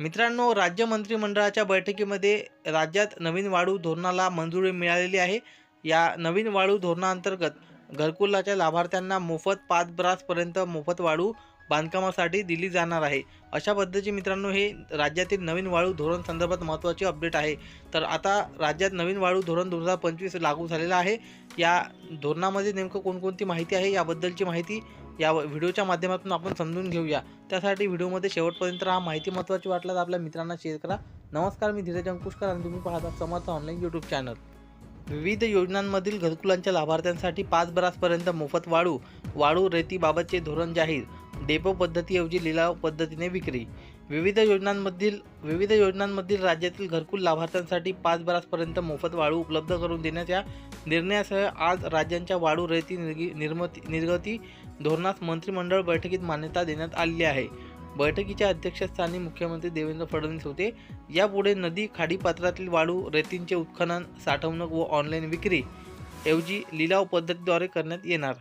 मित्रांनो राज्य मंत्रिमंडळाच्या बैठकीमध्ये राज्यात नवीन वाळू धोरणाला मंजुरी मिळालेली आहे. या नवीन वाळू धोरणाअंतर्गत घरकुलाच्या लाभार्थ्यांना मोफत पाच ब्रासपर्यंत मोफत वाळू बांधकामासाठी दिली जाणार आहे. अशा पद्धतीचे मित्रांनो हे राज्यातील नवीन वाळू धोरण संदर्भात महत्त्वाचे अपडेट आहे. तर आता राज्यात नवीन वाळू धोरण दोन हजार पंचवीस लागू झालेलं आहे. या धोरणामध्ये नेमकं कोणकोणती माहिती आहे? याबद्दलची माहिती या व्हिडिओच्या माध्यमातून आपण समजून घेऊया. त्यासाठी व्हिडिओमध्ये शेवटपर्यंत हा माहिती महत्त्वाची वाटल्यास आपल्या मित्रांना शेअर करा. नमस्कार मी धीरज अंकुशकर आणि तुम्ही पाहता समर्थ ऑनलाईन यूट्यूब चॅनल विविध योजनांमधील घरकुलांच्या लाभार्थ्यांसाठी पाच बरासपर्यंत मोफत वाळू वाळू रेतीबाबतचे धोरण जाहीर. डेपो पद्धतीऐवजी लिलाव पद्धतीने विक्री. विविध योजनांमधील विविध योजनांमधील राज्यातील घरकुल लाभार्थ्यांसाठी पाच बरासपर्यंत मोफत वाळू उपलब्ध करून देण्याच्या निर्णयासह आज राज्यांच्या वाळू रेती निर्गी निर्मती निर्गती धोरणास मंत्रिमंडळ बैठकीत मान्यता देण्यात आलेली आहे. बैठकीच्या अध्यक्षस्थानी मुख्यमंत्री देवेंद्र फडणवीस होते. यापुढे नदी खाडीपात्रातील वाळू रेतींचे उत्खनन साठवणूक व ऑनलाईन विक्री ऐवजी लिलाव पद्धतीद्वारे करण्यात येणार.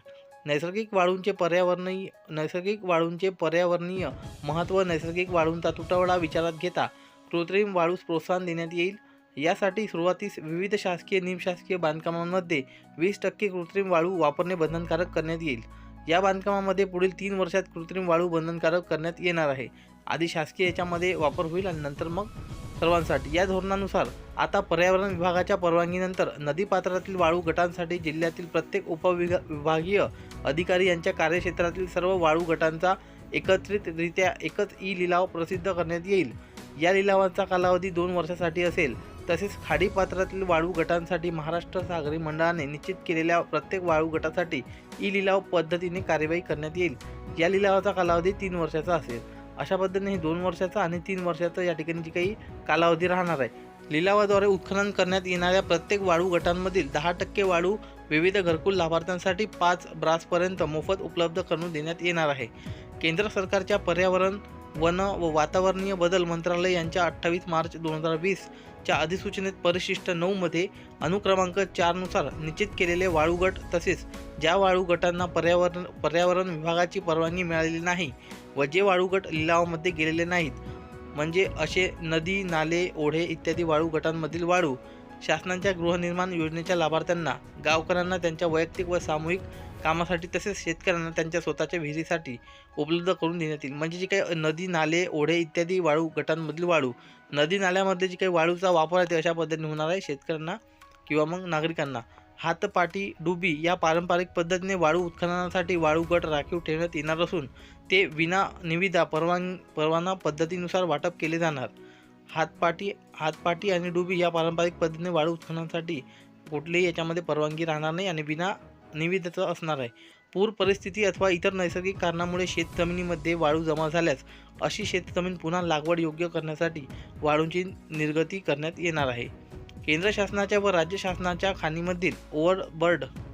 नैसर्गिक वाळूंचे पर्यावरणीय नैसर्गिक वाळूंचे पर्यावरणीय महत्त्व नैसर्गिक वाळूंचा तुटवडा विचारात घेता कृत्रिम वाळूस प्रोत्साहन देण्यात येईल. यासाठी सुरुवातीस विविध शासकीय निमशासकीय बांधकामांमध्ये वीस टक्के कृत्रिम वाळू वापरणे बंधनकारक करण्यात येईल. या बांधकामामध्ये पुढील तीन वर्षात कृत्रिम वाळू बंधनकारक करण्यात येणार आहे. आधी शासकीय याच्यामध्ये वापर होईल आणि नंतर मग सर्वांसाठी. या धोरणानुसार आता पर्यावरण विभागाच्या परवानगीनंतर नदीपात्रातील वाळू गटांसाठी जिल्ह्यातील प्रत्येक उपविभा विभागीय अधिकारी यांच्या कार्यक्षेत्रातील सर्व वाळू गटांचा एकत्रितरित्या एकच ई लिलाव प्रसिद्ध करण्यात येईल. या लिलावांचा कालावधी दोन वर्षासाठी असेल. तसेच खाडीपात्रातील वाळू गटांसाठी महाराष्ट्र सागरी मंडळाने निश्चित केलेल्या प्रत्येक वाळू गटासाठी ई लिलाव पद्धतीने कार्यवाही करण्यात येईल. या लिलावाचा कालावधी तीन वर्षाचा असेल. अशा पद्धतीने हे दोन वर्षाचा आणि तीन वर्षाचा या ठिकाणी जी काही कालावधी राहणार आहे. लिलावाद्वारे उत्खनन करण्यात येणाऱ्या प्रत्येक वाळू गटांमधील दहा टक्के वाळू विविध घरकुल लाभार्थ्यांसाठी पाच ब्रासपर्यंत मोफत उपलब्ध करून देण्यात येणार आहे. केंद्र सरकारच्या पर्यावरण वन व वातावरणीय बदल मंत्रालय यांच्या अठ्ठावीस मार्च दोन हजार वीसच्या अधिसूचनेत परिशिष्ट नऊमध्ये अनुक्रमांक चारनुसार निश्चित केलेले वाळूगट तसेच ज्या वाळू गटांना पर्यावरण पर्यावरण विभागाची परवानगी मिळालेली नाही व जे वाळूगट लिलावामध्ये गेलेले नाहीत म्हणजे असे नदी नाले ओढे इत्यादी वाळू गटांमधील वाळू शासनाच्या गृहनिर्माण योजनेच्या लाभार्थ्यांना गावकऱ्यांना त्यांच्या वैयक्तिक व सामूहिक कामासाठी तसेच शेतकऱ्यांना त्यांच्या स्वतःच्या विहिरीसाठी उपलब्ध करून देण्यात येईल. म्हणजे जे काही नदी नाले ओढे इत्यादी वाळू गटांमधील वाळू नदी नाल्यामध्ये जी काही वाळूचा वापर आहे ते अशा पद्धतीने होणार आहे. शेतकऱ्यांना किंवा मग नागरिकांना हातपाटी डुबी या पारंपरिक पद्धतीने वाळू उत्खननासाठी वाळू गट राखीव ठेवण्यात येणार असून ते विना निविदा परवान परवाना पद्धतीनुसार वाटप केले जाणार. हातपाटी हातपाटी आणि डुबी या पारंपरिक पद्धतीने वाळू उत्खननासाठी कुठलेही याच्यामध्ये परवानगी राहणार नाही आणि विना निविदेचं असणार आहे. पूर परिस्थिती अथवा इतर नैसर्गिक कारणामुळे शेतजमिनीमध्ये वाळू जमा झाल्यास अशी शेतजमीन पुन्हा लागवड योग्य करण्यासाठी वाळूंची निर्गती करण्यात येणार आहे. केंद्र शासनाच्या व राज्य शासनाच्या खाणीमधील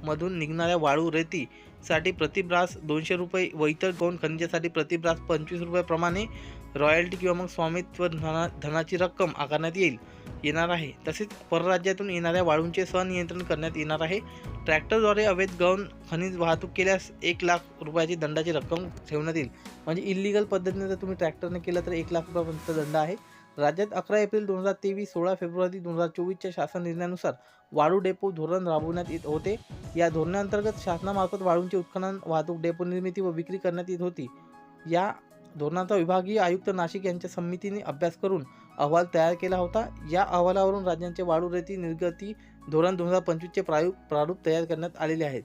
मधून निघणाऱ्या वाळू रेतीसाठी प्रतिब्रास दोनशे रुपये व इतर गौण खनिजासाठी प्रतिब्रास पंचवीस रुपयाप्रमाणे रॉयल्टी किंवा मग स्वामित्व धना धनाची रक्कम आकारण्यात येईल. येणार आहे. तसेच परराज्यातून येणाऱ्या वाळूंचे सनियंत्रण करण्यात येणार आहे. ट्रॅक्टरद्वारे अवैध गौण खनिज वाहतूक केल्यास एक लाख रुपयाची दंडाची रक्कम ठेवण्यात येईल. म्हणजे इलिगल पद्धतीने जर तुम्ही ट्रॅक्टरने केलं तर एक लाख रुपयापर्यंत दंड आहे. राज्यात अकरा एप्रिल दोन हजार तेवीस सोळा फेब्रुवारी दोन हजार चोवीसच्या शासन निर्णयानुसार वाळू डेपो धोरण राबवण्यात येत होते. या धोरणाअंतर्गत शासनामार्फत वाळूंचे उत्खनन वाहतूक डेपो निर्मिती व विक्री करण्यात येत होती. या धोरणाचा विभागीय आयुक्त नाशिक यांच्या समितीने अभ्यास करून अहवाल तयार केला होता. या अहवालावरून राज्यांचे वाळू रेती निर्गती धोरण दोन हजार पंचवीसचे प्रायु प्रारूप तयार करण्यात आलेले आहेत.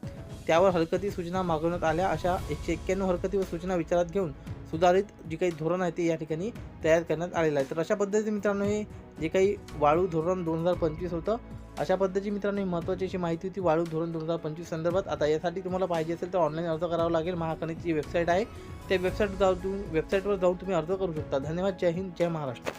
त्यावर हरकती सूचना मागवण्यात आल्या अशा एकशे एक्क्याण्णव हरकती व सूचना विचारात घेऊन सुधारित जी काही धोरण आहे ते या ठिकाणी तयार करण्यात आलेलं आहे. तर अशा पद्धतीने मित्रांनो हे जे काही वाळू धोरण दोन हजार पंचवीस होतं अशा पद्धतीची मित्रांनो ही महत्त्वाची अशी माहिती होती वाळू धोरण दोन हजार पंचवीस संदर्भात. आता यासाठी तुम्हाला पाहिजे असेल तर ऑनलाईन अर्ज करावा लागेल. महाकणीची वेबसाईट आहे. त्या वेबसाईट जाऊन तुम्ही वेबसाईटवर जाऊन तुम्ही अर्ज करू शकता. धन्यवाद. जय हिंद. जय महाराष्ट्र.